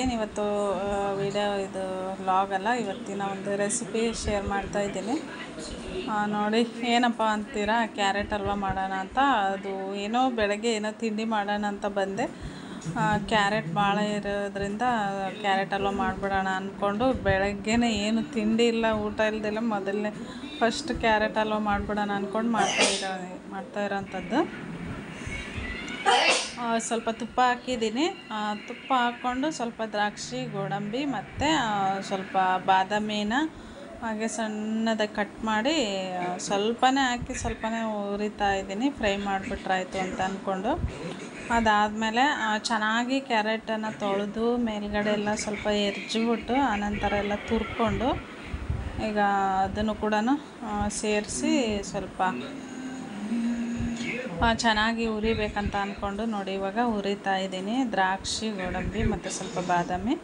ಏನು ಇವತ್ತು ವಿಡಿಯೋ ಇದು ವ್ಲಾಗ್ ಅಲ್ಲ, ಇವತ್ತಿನ ಒಂದು ರೆಸಿಪಿ ಶೇರ್ ಮಾಡ್ತಾ ಇದ್ದೀನಿ. ನೋಡಿ, ಏನಪ್ಪ ಅಂತೀರಾ ಕ್ಯಾರೆಟ್ ಹಲ್ವ ಮಾಡೋಣ ಅಂತ. ಅದು ಏನೋ ಬೆಳಗ್ಗೆ ಏನೋ ತಿಂಡಿ ಮಾಡೋಣ ಅಂತ ಬಂದೆ. ಕ್ಯಾರೆಟ್ ಭಾಳ ಇರೋದ್ರಿಂದ ಕ್ಯಾರೆಟ್ ಹಲ್ವ ಮಾಡಿಬಿಡೋಣ ಅಂದ್ಕೊಂಡು ಬೆಳಗ್ಗೆನೇ ಏನು ತಿಂಡಿ ಇಲ್ಲ, ಊಟ ಇಲ್ಲದಿಲ್ಲ ಮೊದಲನೇ ಫಸ್ಟ್ ಕ್ಯಾರೆಟ್ ಹಲ್ವ ಮಾಡಿಬಿಡೋಣ ಅಂದ್ಕೊಂಡು ಮಾಡ್ತಾ ಇರೋ ಮಾಡ್ತಾ ಇರೋಂಥದ್ದು. ಸ್ವಲ್ಪ ತುಪ್ಪ ಹಾಕಿದ್ದೀನಿ. ತುಪ್ಪ ಹಾಕ್ಕೊಂಡು ಸ್ವಲ್ಪ ದ್ರಾಕ್ಷಿ, ಗೋಡಂಬಿ ಮತ್ತು ಸ್ವಲ್ಪ ಬಾದಾಮಿನ ಹಾಗೆ ಸಣ್ಣದಾಗಿ ಕಟ್ ಮಾಡಿ ಸ್ವಲ್ಪನೇ ಹಾಕಿ ಸ್ವಲ್ಪನೇ ಹುರಿತಾ ಇದ್ದೀನಿ. ಫ್ರೈ ಮಾಡಿಬಿಟ್ರಾಯ್ತು ಅಂತ ಅಂದ್ಕೊಂಡು ಅದಾದಮೇಲೆ ಚೆನ್ನಾಗಿ ಕ್ಯಾರೆಟನ್ನು ತೊಳೆದು ಮೇಲ್ಗಡೆ ಎಲ್ಲ ಸ್ವಲ್ಪ ಎರ್ಜಿಬಿಟ್ಟು ಆನಂತರ ಎಲ್ಲ ತುರ್ಕೊಂಡು, ಈಗ ಅದನ್ನು ಕೂಡ ಸೇರಿಸಿ ಸ್ವಲ್ಪ ಚೆನ್ನಾಗಿ ಉರಿಬೇಕಂತ ಅಂದ್ಕೊಂಡು ನೋಡಿ, ಇವಾಗ ಹುರಿತಾ ಇದ್ದೀನಿ. ದ್ರಾಕ್ಷಿ, ಗೋಡಂಬಿ ಮತ್ತು ಸ್ವಲ್ಪ ಬಾದಾಮಿ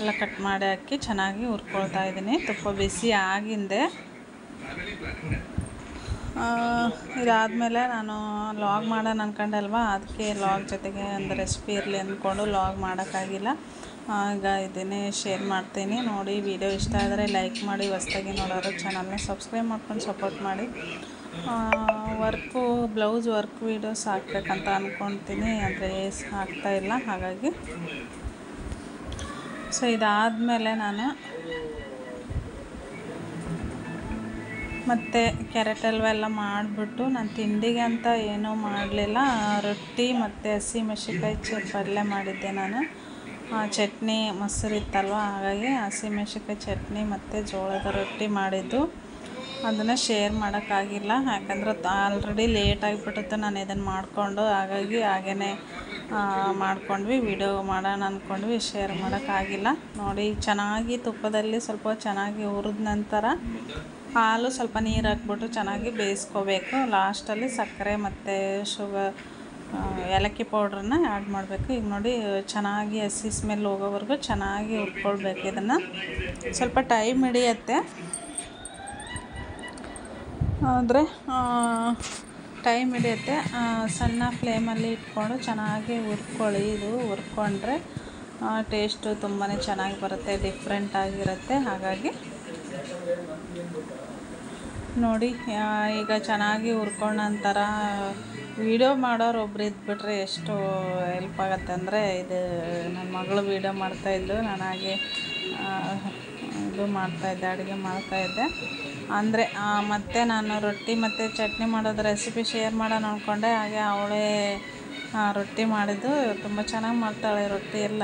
ಎಲ್ಲ ಕಟ್ ಮಾಡಿ ಹಾಕಿ ಚೆನ್ನಾಗಿ ಹುರ್ಕೊಳ್ತಾ ಇದ್ದೀನಿ. ತುಪ್ಪ ಬಿಸಿ ಆಗಿಂದೆ. ಇದಾದಮೇಲೆ ನಾನು ಲಾಗ್ ಮಾಡೋಣ ಅನ್ಕೊಂಡಲ್ವಾ? ಅದಕ್ಕೆ ಲಾಗ್ ಜೊತೆಗೆ ಒಂದು ರೆಸಿಪಿ ಇರಲಿ ಅಂದ್ಕೊಂಡು ಲಾಗ್ ಮಾಡೋಕ್ಕಾಗಿಲ್ಲ. ಈಗ ಇದನ್ನೇ ಶೇರ್ ಮಾಡ್ತೀನಿ. ನೋಡಿ ವಿಡಿಯೋ ಇಷ್ಟ ಆದರೆ ಲೈಕ್ ಮಾಡಿ, ಹೊಸ್ದಾಗಿ ನೋಡೋರು ಚಾನಲ್ನ ಸಬ್ಸ್ಕ್ರೈಬ್ ಮಾಡ್ಕೊಂಡು ಸಪೋರ್ಟ್ ಮಾಡಿ. ವರ್ಕು, ಬ್ಲೌಸ್ ವರ್ಕ್ ವೀಡಿಯೋಸ್ ಹಾಕ್ಬೇಕಂತ ಅಂದ್ಕೊತೀನಿ ಆದರೆ ಹಾಕ್ತಾ ಇಲ್ಲ, ಹಾಗಾಗಿ. ಸೊ ಇದಾದಮೇಲೆ ನಾನು ಮತ್ತು ಕ್ಯಾರೆಟ್ ಹಲ್ವ ಎಲ್ಲ ಮಾಡಿಬಿಟ್ಟು ನಾನು ತಿಂಡಿಗೆ ಅಂತ ಏನೂ ಮಾಡಲಿಲ್ಲ. ರೊಟ್ಟಿ ಮತ್ತು ಹಸಿ ಮೆಣಸಿನ್ಕಾಯಿ ಚ ಪಲ್ಯ ಮಾಡಿದ್ದೆ ನಾನು. ಚಟ್ನಿ ಮೊಸರು ಇತ್ತಲ್ವ ಹಾಗಾಗಿ ಹಸಿ ಮೆಣಸಿನ್ಕಾಯಿ ಚಟ್ನಿ ಮತ್ತು ಜೋಳದ ರೊಟ್ಟಿ ಮಾಡಿದ್ದು. ಅದನ್ನು ಶೇರ್ ಮಾಡೋಕ್ಕಾಗಿಲ್ಲ ಯಾಕಂದ್ರೆ ಆಲ್ರೆಡಿ ಲೇಟ್ ನಾನು ಇದನ್ನು ಮಾಡಿಕೊಂಡು, ಹಾಗಾಗಿ ಹಾಗೇ ಮಾಡ್ಕೊಂಡ್ವಿ. ವಿಡಿಯೋ ಮಾಡೋಣ ಅಂದ್ಕೊಂಡ್ವಿ ಶೇರ್ ಮಾಡೋಕ್ಕಾಗಿಲ್ಲ ನೋಡಿ, ಚೆನ್ನಾಗಿ ತುಪ್ಪದಲ್ಲಿ ಸ್ವಲ್ಪ ಚೆನ್ನಾಗಿ ಹುರಿದ ನಂತರ ಹಾಲು ಸ್ವಲ್ಪ ನೀರು ಹಾಕ್ಬಿಟ್ಟು ಚೆನ್ನಾಗಿ ಬೇಯಿಸ್ಕೋಬೇಕು. ಲಾಸ್ಟಲ್ಲಿ ಸಕ್ಕರೆ ಮತ್ತು ಶುಗರ್ ಏಲಕ್ಕಿ ಪೌಡ್ರನ್ನ ಆ್ಯಡ್ ಮಾಡಬೇಕು. ಈಗ ನೋಡಿ, ಚೆನ್ನಾಗಿ ಹಸಿ ಸ್ಮೆಲ್ ಹೋಗೋವರೆಗೂ ಚೆನ್ನಾಗಿ ಹುರ್ಕೊಳ್ಬೇಕು ಇದನ್ನು. ಸ್ವಲ್ಪ ಟೈಮ್ ಹಿಡಿಯತ್ತೆ. ಆದರೆ ಟೈಮ್ ಹಿಡಿಯುತ್ತೆ. ಸಣ್ಣ ಫ್ಲೇಮಲ್ಲಿ ಇಟ್ಕೊಂಡು ಚೆನ್ನಾಗಿ ಹುರ್ಕೊಳ್ಳಿ. ಇದು ಹುರ್ಕೊಂಡ್ರೆ ಟೇಸ್ಟು ತುಂಬಾ ಚೆನ್ನಾಗಿ ಬರುತ್ತೆ ಡಿಫ್ರೆಂಟ್ ಆಗಿರುತ್ತೆ. ಹಾಗಾಗಿ ನೋಡಿ ಈಗ ಚೆನ್ನಾಗಿ ಹುರ್ಕೊಂಡ ನಂತರ ವೀಡಿಯೋ ಮಾಡೋರು ಒಬ್ರು ಇದ್ಬಿಟ್ರೆ ಎಷ್ಟು ಹೆಲ್ಪ್ ಆಗುತ್ತೆ. ಅಂದರೆ ಇದು ನನ್ನ ಮಗಳು ವೀಡಿಯೋ ಮಾಡ್ತಾಯಿದ್ಲು ನಾನು ಹಾಗೆ ಇದು ಮಾಡ್ತಾಯಿದ್ದೆ ಅಡುಗೆ ಮಾಡ್ತಾಯಿದ್ದೆ ಅಂದರೆ ಮತ್ತು ನಾನು ರೊಟ್ಟಿ ಮತ್ತು ಚಟ್ನಿ ಮಾಡೋದು ರೆಸಿಪಿ ಶೇರ್ ಮಾಡೋಣ ಅಂದ್ಕೊಂಡೆ ಹಾಗೆ ಅವಳೇ ರೊಟ್ಟಿ ಮಾಡಿದ್ದು. ತುಂಬ ಚೆನ್ನಾಗಿ ಮಾಡ್ತಾಳೆ ರೊಟ್ಟಿ ಎಲ್ಲ.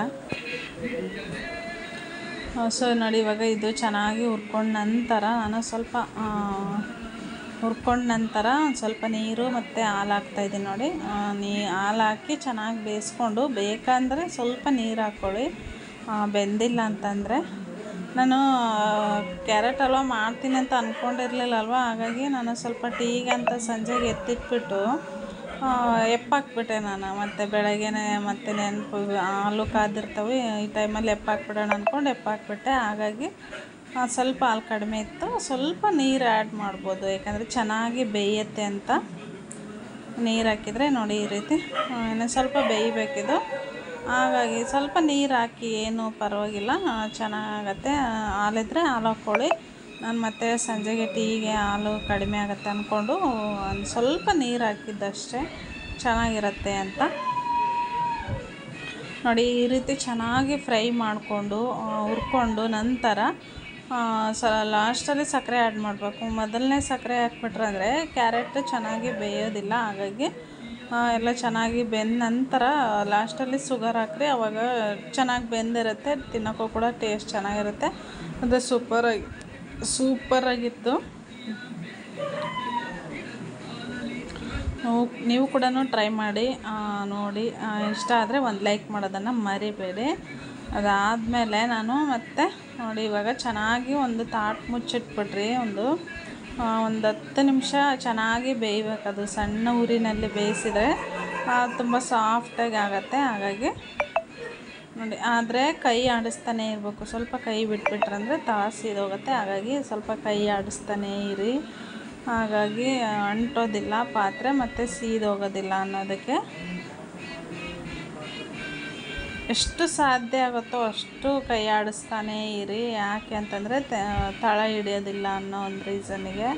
ಸೊ ನೋಡಿ, ಇವಾಗ ಇದು ಚೆನ್ನಾಗಿ ಹುರ್ಕೊಂಡ ನಂತರ ನಾನು ಸ್ವಲ್ಪ ಹುರ್ಕೊಂಡ ನಂತರ ಸ್ವಲ್ಪ ನೀರು ಮತ್ತು ಹಾಲು ಹಾಕ್ತಾಯಿದ್ದೀನಿ ನೋಡಿ. ನೀ, ಹಾಲು ಹಾಕಿ ಚೆನ್ನಾಗಿ ಬೇಯಿಸ್ಕೊಂಡು ಬೇಕಂದರೆ ಸ್ವಲ್ಪ ನೀರು ಹಾಕ್ಕೊಳ್ಳಿ ಬೆಂದಿಲ್ಲ ಅಂತಂದರೆ, ನಾನು ಕ್ಯಾರೆಟ್ ಹಲ್ವ ಮಾಡ್ತೀನಿ ಅಂತ ಅಂದ್ಕೊಂಡಿರ್ಲಿಲ್ಲ ಅಲ್ವಾ ಹಾಗಾಗಿ ನಾನು ಸ್ವಲ್ಪ ಟೀಗೆ ಅಂತ ಸಂಜೆಗೆ ಎತ್ತಿಟ್ಬಿಟ್ಟು ಎಪ್ಪಾಕ್ಬಿಟ್ಟೆ ನಾನು. ಮತ್ತು ಬೆಳಗ್ಗೆನೆ ಮತ್ತು ನೆನಪು, ಹಾಲು ಕಾದಿರ್ತವೆ, ಈ ಟೈಮಲ್ಲಿ ಎಪ್ಪಾಕ್ಬಿಡೋಣ ಅಂದ್ಕೊಂಡು ಎಪ್ಪಾಕ್ಬಿಟ್ಟೆ. ಹಾಗಾಗಿ ಸ್ವಲ್ಪ ಹಾಲು ಕಡಿಮೆ ಇತ್ತು. ಸ್ವಲ್ಪ ನೀರು ಆ್ಯಡ್ ಮಾಡ್ಬೋದು. ಯಾಕಂದರೆ ಚೆನ್ನಾಗಿ ಬೇಯುತ್ತೆ ಅಂತ ನೀರು ಹಾಕಿದರೆ ನೋಡಿ ಈ ರೀತಿ ಇನ್ನು ಸ್ವಲ್ಪ ಬೇಯಬೇಕಿದು. ಹಾಗಾಗಿ ಸ್ವಲ್ಪ ನೀರು ಹಾಕಿ ಏನು ಪರವಾಗಿಲ್ಲ ಚೆನ್ನಾಗತ್ತೆ. ಹಾಲಿದ್ರೆ ಹಾಲು ಹಾಕ್ಕೊಳ್ಳಿ ನಾನು ಮತ್ತೆ ಸಂಜೆಗೆ ಟೀಗೆ ಹಾಲು ಕಡಿಮೆ ಆಗುತ್ತೆ ಅಂದ್ಕೊಂಡು ಒಂದು ಸ್ವಲ್ಪ ನೀರು ಹಾಕಿದ್ದಷ್ಟೇ ಚೆನ್ನಾಗಿರುತ್ತೆ ಅಂತ. ನೋಡಿ, ಈ ರೀತಿ ಚೆನ್ನಾಗಿ ಫ್ರೈ ಮಾಡಿಕೊಂಡು ಹುರ್ಕೊಂಡು ನಂತರ ಸ, ಲಾಸ್ಟಲ್ಲಿ ಸಕ್ಕರೆ ಆ್ಯಡ್ ಮಾಡಬೇಕು. ಮೊದಲನೇ ಸಕ್ಕರೆ ಹಾಕ್ಬಿಟ್ರೆ ಅಂದರೆ ಕ್ಯಾರೆಟ್ ಚೆನ್ನಾಗಿ ಬೇಯೋದಿಲ್ಲ, ಹಾಗಾಗಿ ಎಲ್ಲ ಚೆನ್ನಾಗಿ ಬೆಂದ ನಂತರ ಲಾಸ್ಟಲ್ಲಿ ಸುಗರ್ ಹಾಕ್ರಿ, ಅವಾಗ ಚೆನ್ನಾಗಿ ಬೆಂದಿರುತ್ತೆ, ತಿನ್ನೋಕ್ಕೂ ಕೂಡ ಟೇಸ್ಟ್ ಚೆನ್ನಾಗಿರುತ್ತೆ. ಅದು ಸೂಪರಾಗಿ ಸೂಪರಾಗಿತ್ತು ನೀವು ಕೂಡ ಟ್ರೈ ಮಾಡಿ ನೋಡಿ ಇಷ್ಟ ಆದರೆ ಒಂದು ಲೈಕ್ ಮಾಡೋದನ್ನು ಮರಿಬೇಡಿ. ಅದಾದಮೇಲೆ ನಾನು ಮತ್ತೆ ನೋಡಿ, ಇವಾಗ ಚೆನ್ನಾಗಿ ಒಂದು ತಾಟ್ ಮುಚ್ಚಿಟ್ಬಿಟ್ರಿ, ಒಂದು ಒಂದು ಹತ್ತು ನಿಮಿಷ ಚೆನ್ನಾಗಿ ಬೇಯಬೇಕು. ಅದು ಸಣ್ಣ ಉರಿನಲ್ಲಿ ಬೇಯಿಸಿದರೆ ತುಂಬ ಸಾಫ್ಟಾಗಿ ಆಗುತ್ತೆ. ಹಾಗಾಗಿ ನೋಡಿ, ಆದರೆ ಕೈ ಆಡಿಸ್ತಾನೆ ಇರಬೇಕು. ಸ್ವಲ್ಪ ಕೈ ಬಿಟ್ಬಿಟ್ರಂದರೆ ತಳ ಸೀದೋಗುತ್ತೆ ಹಾಗಾಗಿ ಸ್ವಲ್ಪ ಕೈ ಆಡಿಸ್ತಾನೆ ಇರಿ. ಹಾಗಾಗಿ ಅಂಟೋದಿಲ್ಲ, ಪಾತ್ರೆ ಮತ್ತು ಸೀದೋಗೋದಿಲ್ಲ ಅನ್ನೋದಕ್ಕೆ ಎಷ್ಟು ಸಾಧ್ಯ ಆಗುತ್ತೋ ಅಷ್ಟು ಕೈ ಆಡಿಸ್ತಾನೇ ಇರಿ. ಯಾಕೆ ಅಂತಂದರೆ ತಳ ಹಿಡಿಯೋದಿಲ್ಲ ಅನ್ನೋ ಒಂದು ರೀಸನ್ನಿಗೆ.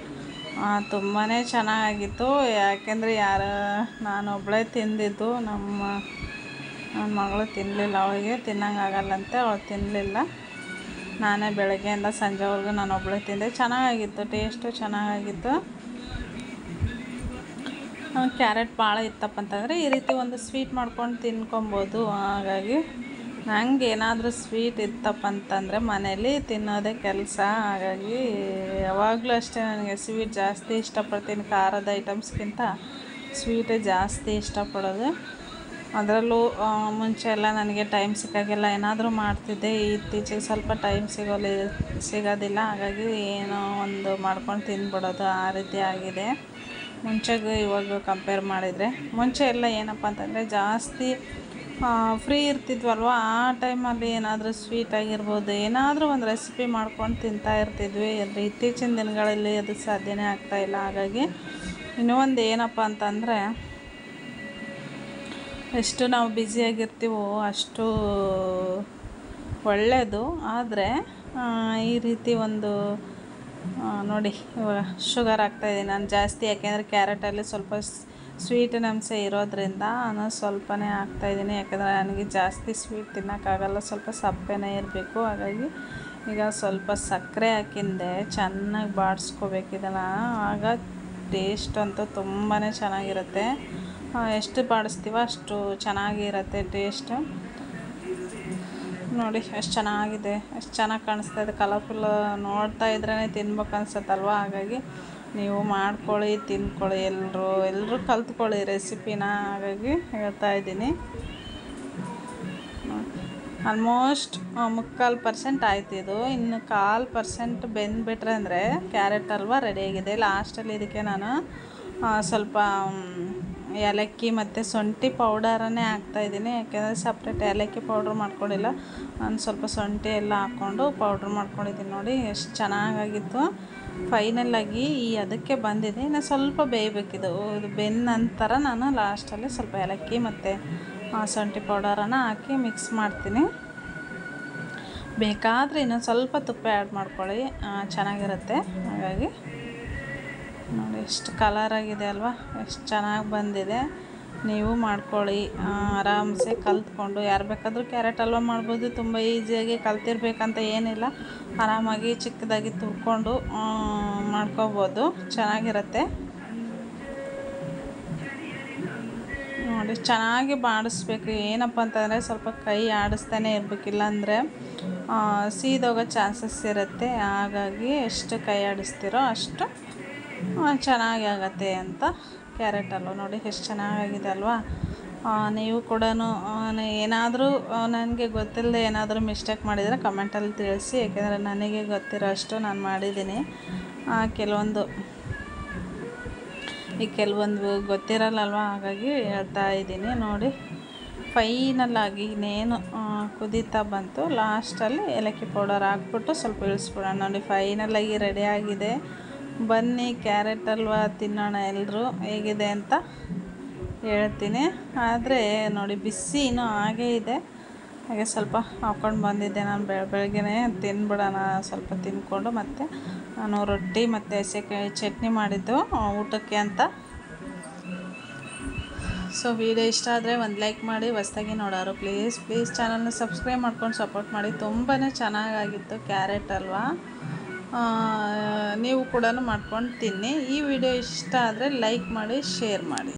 ತುಂಬಾ ಚೆನ್ನಾಗಿತ್ತು. ಯಾಕೆಂದರೆ ಯಾರು ನಾನೊಬ್ಬಳೇ ತಿಂದಿದ್ದು. ನಮ್ಮ, ನನ್ನ ಮಗಳು ತಿನ್ನಲಿಲ್ಲ ಅವಳಿಗೆ ತಿನ್ನಂಗಾಗಲ್ಲಂತೆ ಅವಳು ತಿನ್ನಲಿಲ್ಲ ನಾನೇ ಬೆಳಗ್ಗೆಯಿಂದ ಸಂಜೆವರೆಗೂ ನಾನು ಒಬ್ಬಳೇ ತಿಂದೆ. ಚೆನ್ನಾಗಿತ್ತು. ಟೇಸ್ಟು ಚೆನ್ನಾಗಿತ್ತು. ಕ್ಯಾರೆಟ್ ಭಾಳ ಇತ್ತಪ್ಪ ಅಂತಂದರೆ ಈ ರೀತಿ ಒಂದು ಸ್ವೀಟ್ ಮಾಡ್ಕೊಂಡು ತಿನ್ಕೊಬೋದು. ಹಾಗಾಗಿ ನಂಗೆ ಏನಾದರೂ ಸ್ವೀಟ್ ಇತ್ತಪ್ಪ ಅಂತಂದರೆ ಮನೇಲಿ ತಿನ್ನೋದೇ ಕೆಲಸ. ಹಾಗಾಗಿ ಯಾವಾಗಲೂ ಅಷ್ಟೇ ನನಗೆ ಸ್ವೀಟ್ ಜಾಸ್ತಿ ಇಷ್ಟಪಡ್ತೀನಿ. ಖಾರದ ಐಟಮ್ಸ್ಗಿಂತ ಸ್ವೀಟೇ ಜಾಸ್ತಿ ಇಷ್ಟಪಡೋದು. ಅದರಲ್ಲೂ ಮುಂಚೆ ಎಲ್ಲ ನನಗೆ ಟೈಮ್ ಸಿಕ್ಕಾಗೆಲ್ಲ ಏನಾದರೂ ಮಾಡ್ತಿದ್ದೆ. ಇತ್ತೀಚೆಗೆ ಸ್ವಲ್ಪ ಟೈಮ್ ಸಿಗೋಲಿ, ಸಿಗೋದಿಲ್ಲ. ಹಾಗಾಗಿ ಏನೋ ಒಂದು ಮಾಡ್ಕೊಂಡು ತಿಂದ್ಬಿಡೋದು ಆ ರೀತಿ ಆಗಿದೆ. ಮುಂಚೆಗೆ ಇವಾಗ ಕಂಪೇರ್ ಮಾಡಿದರೆ, ಮುಂಚೆ ಎಲ್ಲ ಏನಪ್ಪ ಅಂತಂದರೆ ಜಾಸ್ತಿ ಫ್ರೀ ಇರ್ತಿದ್ವಲ್ವ, ಆ ಟೈಮಲ್ಲಿ ಏನಾದರೂ ಸ್ವೀಟ್ ಆಗಿರ್ಬೋದು, ಏನಾದರೂ ಒಂದು ರೆಸಿಪಿ ಮಾಡ್ಕೊಂಡು ತಿಂತಾ ಇರ್ತಿದ್ವಿ. ಅಂದರೆ ಇತ್ತೀಚಿನ ದಿನಗಳಲ್ಲಿ ಅದು ಸಾಧ್ಯನೇ ಆಗ್ತಾಯಿಲ್ಲ ಹಾಗಾಗಿ ಇನ್ನೂ ಒಂದು ಏನಪ್ಪ ಅಂತಂದರೆ, ಎಷ್ಟು ನಾವು ಬ್ಯುಸಿಯಾಗಿರ್ತೀವೋ ಅಷ್ಟು ಒಳ್ಳೆಯದು ಆದರೆ ಈ ರೀತಿ ಒಂದು ನೋಡಿ, ಇವಾಗ ಶುಗರ್ ಹಾಕ್ತಾಯಿದ್ದೀನಿ ನಾನು ಜಾಸ್ತಿ, ಯಾಕೆಂದರೆ ಕ್ಯಾರೆಟಲ್ಲಿ ಸ್ವಲ್ಪ ಸ್ವೀಟಿನ ಅಂಶ ಇರೋದ್ರಿಂದ ನಾನು ಸ್ವಲ್ಪನೇ ಹಾಕ್ತಾಯಿದ್ದೀನಿ ಯಾಕಂದರೆ ನನಗೆ ಜಾಸ್ತಿ ಸ್ವೀಟ್ ತಿನ್ನೋಕ್ಕಾಗಲ್ಲ, ಸ್ವಲ್ಪ ಸಪ್ಪೆನೇ ಇರಬೇಕು. ಹಾಗಾಗಿ ಈಗ ಸ್ವಲ್ಪ ಸಕ್ಕರೆ ಹಾಕಿಂದೆ ಚೆನ್ನಾಗಿ ಬಾಡಿಸ್ಕೋಬೇಕು ಇದನ್ನು ಆಗ ಟೇಸ್ಟ್ ಅಂತೂ ತುಂಬಾ ಚೆನ್ನಾಗಿರುತ್ತೆ. ಎಷ್ಟು ಬಾಡಿಸ್ತೀವೋ ಅಷ್ಟು ಚೆನ್ನಾಗಿರುತ್ತೆ ಟೇಸ್ಟು ನೋಡಿ, ಎಷ್ಟು ಚೆನ್ನಾಗಿದೆ, ಎಷ್ಟು ಚೆನ್ನಾಗಿ ಕಾಣಿಸ್ತಾ ಇದೆ. ಕಲರ್ಫುಲ್ ನೋಡ್ತಾ ಇದ್ರೇ ತಿನ್ಬೇಕು ಅನ್ಸುತ್ತಲ್ವ? ಹಾಗಾಗಿ ನೀವು ಮಾಡ್ಕೊಳ್ಳಿ, ತಿನ್ಕೊಳ್ಳಿ ಎಲ್ಲರೂ ಎಲ್ಲರೂ ಕಲ್ತ್ಕೊಳ್ಳಿ ರೆಸಿಪಿನ. ಹಾಗಾಗಿ ಹೇಳ್ತಾ ಇದ್ದೀನಿ. ಆಲ್ಮೋಸ್ಟ್ ಮುಕ್ಕಾಲು ಪರ್ಸೆಂಟ್ ಆಯ್ತು ಇದು. ಇನ್ನು ಕಾಲು ಪರ್ಸೆಂಟ್ ಬೆಂದ್ಬಿಟ್ರೆ ಅಂದರೆ ಕ್ಯಾರೆಟ್ ಹಲ್ವ ರೆಡಿಯಾಗಿದೆ ಲಾಸ್ಟಲ್ಲಿ ಇದಕ್ಕೆ ನಾನು ಸ್ವಲ್ಪ ಏಲಕ್ಕಿ ಮತ್ತು ಶುಂಠಿ ಪೌಡರನ್ನೇ ಹಾಕ್ತಾಯಿದ್ದೀನಿ ಯಾಕೆಂದರೆ ಸಪ್ರೇಟ್ ಏಲಕ್ಕಿ ಪೌಡ್ರ್ ಮಾಡ್ಕೊಂಡಿಲ್ಲ. ನಾನು ಸ್ವಲ್ಪ ಶುಂಠಿ ಎಲ್ಲ ಹಾಕ್ಕೊಂಡು ಪೌಡ್ರ್ ಮಾಡ್ಕೊಂಡಿದ್ದೀನಿ ನೋಡಿ, ಎಷ್ಟು ಚೆನ್ನಾಗಾಗಿತ್ತು. ಫೈನಲ್ಲಾಗಿ ಈ ಅದಕ್ಕೆ ಬಂದಿದೆ. ಇನ್ನು ಸ್ವಲ್ಪ ಬೇಯಬೇಕಿದು ಇದು. ಬೆಂದ ನಂತರ ನಾನು ಲಾಸ್ಟಲ್ಲಿ ಸ್ವಲ್ಪ ಏಲಕ್ಕಿ ಮತ್ತು ಶುಂಠಿ ಪೌಡರನ್ನು ಹಾಕಿ ಮಿಕ್ಸ್ ಮಾಡ್ತೀನಿ. ಬೇಕಾದರೆ ಇನ್ನೊಂದು ಸ್ವಲ್ಪ ತುಪ್ಪ ಆ್ಯಡ್ ಮಾಡ್ಕೊಳ್ಳಿ. ಚೆನ್ನಾಗಿರುತ್ತೆ. ಹಾಗಾಗಿ ಎಷ್ಟು ಕಲರಾಗಿದೆ ಅಲ್ವಾ? ಎಷ್ಟು ಚೆನ್ನಾಗಿ ಬಂದಿದೆ. ನೀವು ಮಾಡ್ಕೊಳ್ಳಿ. ಆರಾಮ್ಸೆ ಕಲ್ತ್ಕೊಂಡು. ಯಾರು ಬೇಕಾದರೂ ಕ್ಯಾರೆಟ್ ಹಲ್ವ ಮಾಡ್ಬೋದು. ತುಂಬ ಈಸಿಯಾಗಿ ಕಲ್ತಿರ್ಬೇಕಂತ ಏನಿಲ್ಲ. ಆರಾಮಾಗಿ ಚಿಕ್ಕದಾಗಿ ತುರ್ಕೊಂಡು ಮಾಡ್ಕೋಬೋದು. ಚೆನ್ನಾಗಿರುತ್ತೆ. ನೋಡಿ, ಚೆನ್ನಾಗಿ ಬಾಡಿಸ್ಬೇಕು. ಏನಪ್ಪ ಅಂತಂದರೆ ಸ್ವಲ್ಪ ಕೈ ಆಡಿಸ್ತಾನೆ ಇರಬೇಕಿಲ್ಲ ಅಂದರೆ ಸೀದೋಗೋ ಚಾನ್ಸಸ್ ಇರುತ್ತೆ. ಹಾಗಾಗಿ ಎಷ್ಟು ಕೈ ಆಡಿಸ್ತೀರೋ ಅಷ್ಟು ಚೆನ್ನಾಗಿ ಆಗತ್ತೆ ಅಂತ ಕ್ಯಾರೆಟ್ ಹಲ್ವ ನೋಡಿ, ಎಷ್ಟು ಚೆನ್ನಾಗಿದೆ ಅಲ್ವಾ? ನೀವು ಕೂಡ ಏನಾದರೂ ನನಗೆ ಗೊತ್ತಿಲ್ಲದೆ ಏನಾದರೂ ಮಿಸ್ಟೇಕ್ ಮಾಡಿದರೆ ಕಮೆಂಟಲ್ಲಿ ತಿಳಿಸಿ, ಏಕೆಂದರೆ ನನಗೆ ಗೊತ್ತಿರೋ ಅಷ್ಟು ನಾನು ಮಾಡಿದ್ದೀನಿ. ಕೆಲವೊಂದು, ಈ ಕೆಲವೊಂದು ಗೊತ್ತಿರಲ್ಲಲ್ವ? ಹಾಗಾಗಿ ಹೇಳ್ತಾ ಇದ್ದೀನಿ. ನೋಡಿ ಫೈನಲ್ಲಾಗಿ ಇನ್ನೇನು ಕುದೀತಾ ಬಂತು. ಲಾಸ್ಟಲ್ಲಿ ಏಲಕ್ಕಿ ಪೌಡರ್ ಹಾಕ್ಬಿಟ್ಟು ಸ್ವಲ್ಪ ಇಳಿಸ್ಬಿಡೋಣ. ನೋಡಿ ಫೈನಲಾಗಿ ರೆಡಿಯಾಗಿದೆ ಬನ್ನಿ, ಕ್ಯಾರೆಟ್ ಹಲ್ವ ತಿನ್ನೋಣ ಎಲ್ಲರೂ ಹೇಗಿದೆ ಅಂತ ಹೇಳ್ತೀನಿ. ಆದರೆ ನೋಡಿ, ಬಿಸಿ ಇನ್ನೂ ಹಾಗೇ ಇದೆ. ಹಾಗೆ ಸ್ವಲ್ಪ ಹಾಕ್ಕೊಂಡು ಬಂದಿದ್ದೆ ನಾನು ಬೆಳ, ಬೆಳಗ್ಗೆನೇ. ತಿನ್ಬಿಡೋಣ ಸ್ವಲ್ಪ ತಿಂದ್ಕೊಂಡು ಮತ್ತು ನಾನು ರೊಟ್ಟಿ ಮತ್ತು ಹಸೆಕಾಯಿ ಚಟ್ನಿ ಮಾಡಿದ್ದು ಊಟಕ್ಕೆ ಅಂತ. ಸೊ ವಿಡಿಯೋ ಇಷ್ಟ ಆದರೆ ಒಂದು ಲೈಕ್ ಮಾಡಿ, ಹೊಸ್ದಾಗಿ ನೋಡೋರು ಪ್ಲೀಸ್ ಪ್ಲೀಸ್ ಚಾನಲ್ನ ಸಬ್ಸ್ಕ್ರೈಬ್ ಮಾಡ್ಕೊಂಡು ಸಪೋರ್ಟ್ ಮಾಡಿ. ತುಂಬಾ ಚೆನ್ನಾಗಾಗಿತ್ತು, ಕ್ಯಾರೆಟ್ ಅಲ್ವಾ? ನೀವು ಕೂಡ ಮಾಡ್ಕೊಂಡು ತಿನ್ನಿ ಈ ವಿಡಿಯೋ ಇಷ್ಟ ಆದರೆ ಲೈಕ್ ಮಾಡಿ ಶೇರ್ ಮಾಡಿ.